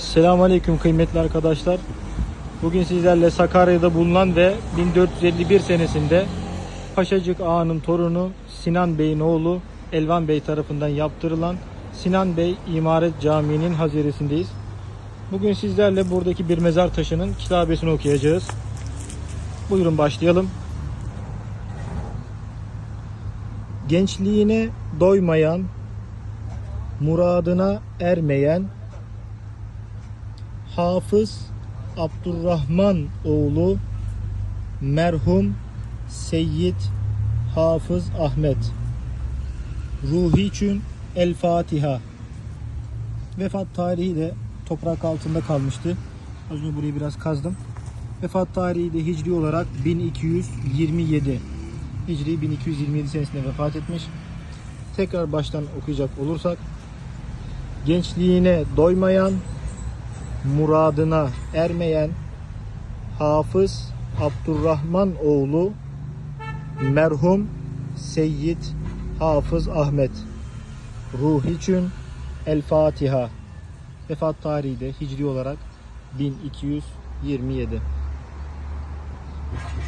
Selamünaleyküm kıymetli arkadaşlar. Bugün sizlerle Sakarya'da bulunan ve 1451 senesinde Paşacık Ağa'nın torunu Sinan Bey'in oğlu Elvan Bey tarafından yaptırılan Sinan Bey İmaret Camii'nin haziresindeyiz. Bugün sizlerle buradaki bir mezar taşının kitabesini okuyacağız. Buyurun başlayalım. Gençliğine doymayan, muradına ermeyen, Hafız Abdurrahman oğlu merhum Seyyid Hafız Ahmet ruhi için El Fatiha vefat tarihi de toprak altında kalmıştı. Az önce burayı biraz kazdım. Vefat tarihi de hicri olarak 1227. Hicri 1227 senesinde vefat etmiş. Tekrar baştan okuyacak olursak gençliğine doymayan muradına ermeyen Hafız Abdurrahman oğlu merhum Seyyid Hafız Ahmet. Ruh için El Fatiha. Vefat tarihi de hicri olarak 1227